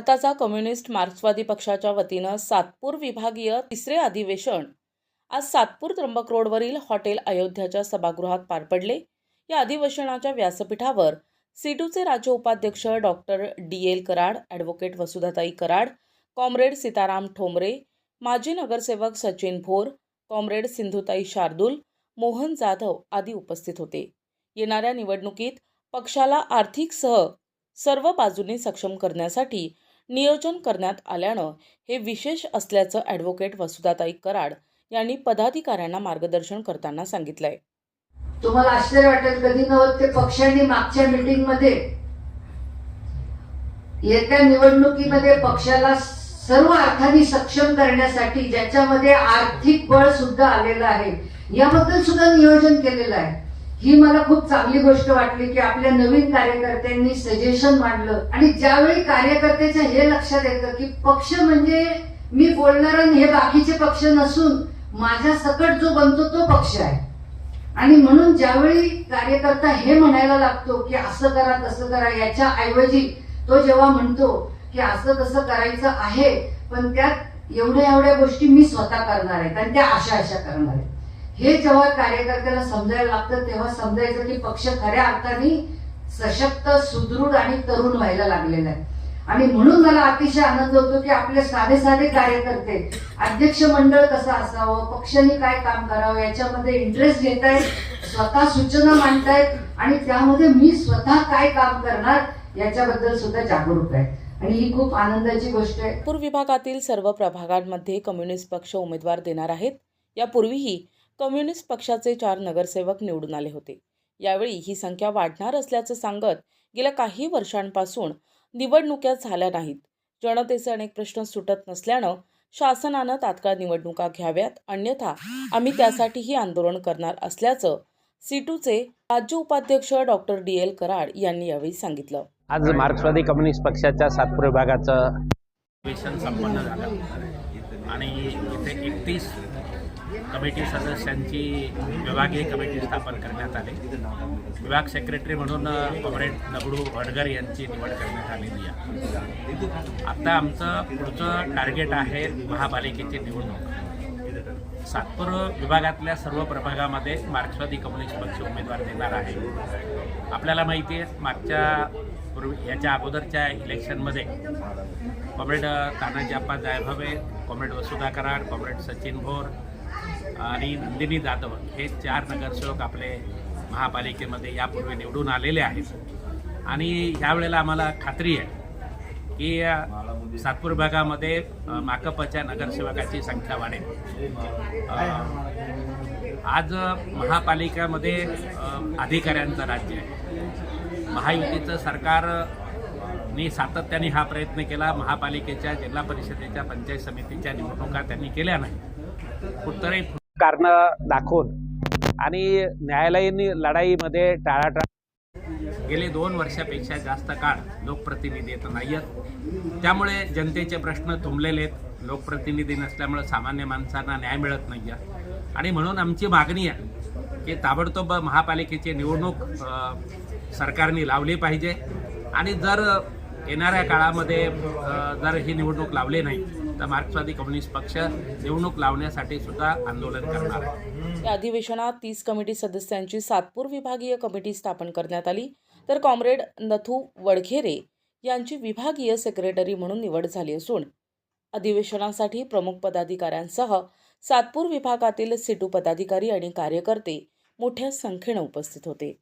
भारताचा कम्युनिस्ट मार्क्सवादी पक्षाच्या वतीनं सातपूर विभागीय तिसरे अधिवेशन आज सातपूर त्र्यंबक रोडवरील हॉटेल अयोध्याच्या सभागृहात पार पडले. या अधिवेशनाच्या व्यासपीठावर सीटूचे राज्य उपाध्यक्ष doctor D. L. Karad advocate Vasudhatai Karad comrade Sitaram Thombare माजी नगरसेवक सचिन भोर कॉम्रेड सिंधुताई शार्दूल मोहन जाधव आदी उपस्थित होते. येणाऱ्या निवडणुकीत पक्षाला आर्थिक सह सर्व बाजूंनी सक्षम करण्यासाठी नियोजन करण्यात आल्यानं हे विशेष असल्याचं ॲडव्होकेट वसुधाताई कराड यांनी पदाधिकाऱ्यांना मार्गदर्शन करताना सांगितलंय. तुम्हाला आश्चर्य वाटेल कधी नव्हते पक्षांनी मागच्या मीटिंगमध्ये येत्या निवडणुकीमध्ये पक्षाला सर्व अर्थाने सक्षम करण्यासाठी ज्याच्यामध्ये आर्थिक बळ सुद्धा आलेलं आहे याबद्दल सुद्धा नियोजन केलेलं आहे. ही मला खूप चांगली गोष्ट वाटली की आपल्या नवीन कार्यकर्त्यांनी सजेशन मांडलं. आणि ज्यावेळी कार्यकर्त्याच्या हे लक्षात येतं की पक्ष म्हणजे मी बोलणार आणि हे बाकीचे पक्ष नसून माझ्या सकट जो बनतो तो पक्ष आहे. आणि म्हणून ज्यावेळी कार्यकर्ता हे म्हणायला लागतो की असं करा तसं करा याच्या ऐवजी तो जेव्हा म्हणतो की असं तसं करायचं आहे पण त्यात एवढ्या एवढ्या गोष्टी मी स्वतः करणार आहेत आणि त्या अशा अशा करणार आहेत हे जेव्हा कार्यकर्त्याला समजायला लागतं तेव्हा समजायचं की पक्ष खऱ्या अर्थाने सशक्त सुदृढ आणि तरुण व्हायला लागलेला आहे. आणि म्हणून मला अतिशय आनंद होतो की आपले साधे साधे कार्यकर्ते अध्यक्ष मंडळ कसं असावं पक्षाने काय काम करावं याच्यामध्ये इंटरेस्ट घेत आहेत स्वतः सूचना मांडतायत आणि त्यामध्ये मी स्वतः काय काम करणार याच्याबद्दल सुद्धा जागरूक आहे. आणि ही खूप आनंदाची गोष्ट आहे. नागपूर विभागातील सर्व प्रभागांमध्ये कम्युनिस्ट पक्ष उमेदवार देणार आहेत. यापूर्वीही कम्युनिस्ट पक्षाचे चार नगरसेवक निवडून आले होते. यावेळी ही संख्या वाढणार असल्याचं सांगत गेल्या काही वर्षांपासून निवडणुक्या झाल्या नाहीत. जनतेचे अनेक प्रश्न सुटत नसल्यानं शासनानं तात्काळ निवडणुका घ्याव्यात अन्यथा आम्ही त्यासाठीही आंदोलन करणार असल्याचं सीटूचे राज्य उपाध्यक्ष डॉक्टर डी. एल. कराड यांनी यावेळी सांगितलं. आज मार्क्सवादी कम्युनिस्ट पक्षाच्या सातपूर विभागाचं अधिवेशन संपन्न झालं. आणि इथे एकतीस कमिटी सदस्यांची विभागीय कमिटी स्थापन करण्यात आली. विभाग सेक्रेटरी म्हणून कॉम्रेड दगडू वडगर यांची निवड करण्यात आलेली आहे. आता आमचं पुढचं टार्गेट आहे महापालिकेची निवडणूक. सातपूर विभागातल्या सर्व प्रभागामध्ये मार्क्सवादी कम्युनिस्ट पक्ष उमेदवार देणार आहे. आपल्याला माहिती आहे मागच्या पूर्वी याच्या अगोदरच्या इलेक्शनमध्ये comrade Tanaji Appa Jaybhave comrade Vasudha Karad comrade Sachin Bhor आणि नंदिनी जाधव हे चार नगरसेवक आपले महापालिकेमध्ये यापूर्वी निवडून आलेले आहेत. आणि ह्यावेळेला आम्हाला खात्री आहे की सातपूर भागामध्ये माकपच्या नगरसेवकाची संख्या वाढेल. आज महापालिकामध्ये अधिकाऱ्यांचं राज्य आहे. महायुतीचं सरकारने सातत्याने हा प्रयत्न केला. महापालिकेच्या जिल्हा परिषदेच्या पंचायत समितीच्या निवडणुका त्यांनी केल्या नाही कुठतरी कारण दाखवून आणि न्यायालयीन लढाईमध्ये टाळाटाळ गेले दोन वर्षापेक्षा जास्त काळ लोकप्रतिनिधी येत नाही आहेत त्यामुळे जनतेचे प्रश्न तुंबलेले आहेत. लोकप्रतिनिधी नसल्यामुळे सामान्य माणसांना न्याय मिळत नाही आहे आणि म्हणून आमची मागणी आहे की ताबडतोब महापालिकेची निवडणूक सरकारने लावली पाहिजे. आणि जर येणाऱ्या काळामध्ये जर ही निवडणूक लावली नाही तर मार्क्सवादी कम्युनिस्ट पक्ष निवडणूक लावण्यासाठी सुद्धा आंदोलन करणार आहे. या अधिवेशनात तीस कमिटी सदस्यांची सातपूर विभागीय कमिटी स्थापन करण्यात आली. तर कॉम्रेड नथू वडखेरे यांची विभागीय सेक्रेटरी म्हणून निवड झाली असून अधिवेशनासाठी प्रमुख पदाधिकाऱ्यांसह सातपूर विभागातील सिटू पदाधिकारी आणि कार्यकर्ते मोठ्या संख्येनं उपस्थित होते.